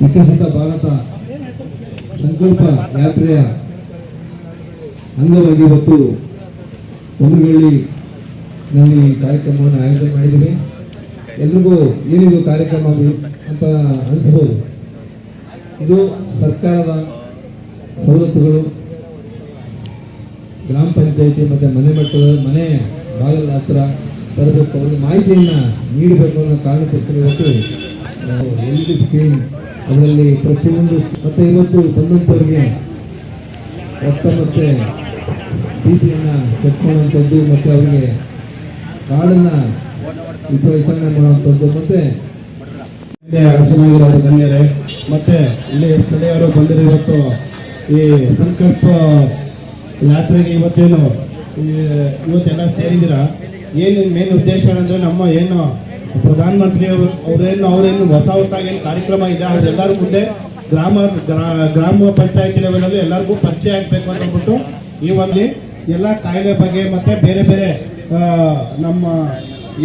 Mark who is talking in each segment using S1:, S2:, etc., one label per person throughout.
S1: ವಿಕಸಿತ ಭಾರತ ಸಂಕಲ್ಪ ಯಾತ್ರೆಯ ಅಂಗವಾಗಿ ಇವತ್ತು ನಾನು ಈ ಕಾರ್ಯಕ್ರಮವನ್ನು ಆಯೋಜನೆ ಮಾಡಿದ್ದೀನಿ. ಎಲ್ರಿಗೂ ಏನಿದು ಕಾರ್ಯಕ್ರಮ ಅಂತ ಅನಿಸ್ಬೋದು. ಇದು ಸರ್ಕಾರದ ಸವಲತ್ತುಗಳು. ಗ್ರಾಮ ಪಂಚಾಯಿತಿ ಮತ್ತು ಮನೆ ಮಟ್ಟದ ಮನೆ ಬಾಗಿಲ ಹತ್ರ ತರಬೇಕು ಅವ್ರಿಗೆ ಮಾಹಿತಿಯನ್ನು ನೀಡಬೇಕು ಅನ್ನೋ ಕಾರಣಕ್ಕೋಸ್ಕರ ಇವತ್ತು ಅದರಲ್ಲಿ ಪ್ರತಿಯೊಂದು ಮತ್ತೆ ಇವತ್ತು ಬಂದಂತವರಿಗೆ ರಕ್ತ ಮತ್ತು ಚೆಕ್ ಮಾಡುವಂಥದ್ದು ಮತ್ತು ಅವರಿಗೆ ಕಾಳನ್ನು ವಿತರಣೆ ಮಾಡುವಂಥದ್ದು ಮತ್ತು
S2: ಅರಸನಾಗಿರೋರು ಗಣ್ಯರೇ, ಮತ್ತೆ ಇಲ್ಲಿ ಸ್ಥಳೀಯರು ಬಂದಿರೋ ಇವತ್ತು ಈ ಸಂಕಲ್ಪ ಯಾತ್ರೆಗೆ ಇವತ್ತೇನು ಇವತ್ತೆಲ್ಲ ಸೇರಿದ್ದೀರಾ? ಏನು ಮೇನ್ ಉದ್ದೇಶ ಅಂದರೆ ನಮ್ಮ ಏನು ಪ್ರಧಾನಮಂತ್ರಿ ಅವರು ಅವರೇನು ಅವರೇನು ಹೊಸ ಹೊಸ ಏನು ಕಾರ್ಯಕ್ರಮ ಇದೆ ಅವರೆಲ್ಲರೂ ಮುಂದೆ ಗ್ರಾಮ ಗ್ರಾಮ ಪಂಚಾಯತಿ ಲೆವೆಲಲ್ಲಿ ಎಲ್ಲರಿಗೂ ಪರಿಚಯ ಆಗಬೇಕು ಅಂತ ಅಂದ್ಬಿಟ್ಟು ಈ ಒಂದು ಎಲ್ಲ ಕಾಯಿಲೆ ಬಗ್ಗೆ ಮತ್ತು ಬೇರೆ ಬೇರೆ ನಮ್ಮ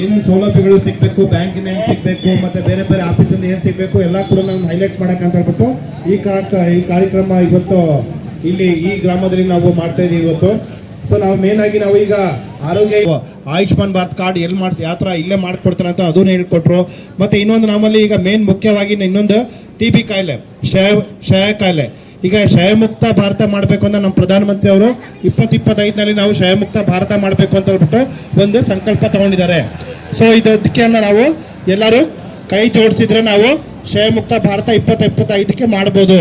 S2: ಏನೇನು ಸೌಲಭ್ಯಗಳು ಸಿಗಬೇಕು, ಬ್ಯಾಂಕಿಂದ ಏನು ಸಿಗಬೇಕು, ಮತ್ತು ಬೇರೆ ಬೇರೆ ಆಫೀಸಿಂದ ಏನು ಸಿಗಬೇಕು, ಎಲ್ಲ ಕೂಡ ನಾವು ಹೈಲೈಟ್ ಮಾಡೋಕ್ಕಂತ ಹೇಳ್ಬಿಟ್ಟು ಈ ಕಾರ್ಯ ಈ ಕಾರ್ಯಕ್ರಮ ಇವತ್ತು ಇಲ್ಲಿ ಈ ಗ್ರಾಮದಲ್ಲಿ ನಾವು ಮಾಡ್ತಾ ಇದೀವಿ ಇವತ್ತು. ಸೊ ನಾವು ಮೇನ್ ಆಗಿ ನಾವು ಈಗ ಆರೋಗ್ಯ ಆಯುಷ್ಮಾನ್ ಭಾರತ್ ಕಾರ್ಡ್ ಎಲ್ಲಿ ಮಾಡ್ ಯಾವ ಥರ ಇಲ್ಲೇ ಮಾಡ್ಕೊಡ್ತಾರೆ ಅಂತ ಅದನ್ನು ಹೇಳ್ಕೊಟ್ರು. ಮತ್ತೆ ಇನ್ನೊಂದು ನಮ್ಮಲ್ಲಿ ಈಗ ಮೇನ್ ಮುಖ್ಯವಾಗಿ ಇನ್ನೊಂದು ಟಿ ಬಿ ಕಾಯಿಲೆ, ಕ್ಷಯ ಕಾಯಿಲೆ. ಈಗ ಶಯಮುಕ್ತ ಭಾರತ ಮಾಡಬೇಕು ಅಂತ ನಮ್ಮ ಪ್ರಧಾನಮಂತ್ರಿ ಅವರು ಇಪ್ಪತ್ತು ಇಪ್ಪತ್ತೈದನಲ್ಲಿ ನಾವು ಕ್ಷಯಮುಕ್ತ ಭಾರತ ಮಾಡಬೇಕು ಅಂತ ಹೇಳ್ಬಿಟ್ಟು ಒಂದು ಸಂಕಲ್ಪ ತಗೊಂಡಿದ್ದಾರೆ. ಸೊ ಇದಕ್ಕೆ ನಾವು ಎಲ್ಲರೂ ಕೈ ಜೋಡಿಸಿದ್ರೆ ನಾವು ಕ್ಷಯಮುಕ್ತ ಭಾರತ ಇಪ್ಪತ್ತು ಇಪ್ಪತ್ತೈದಕ್ಕೆ ಮಾಡ್ಬೋದು.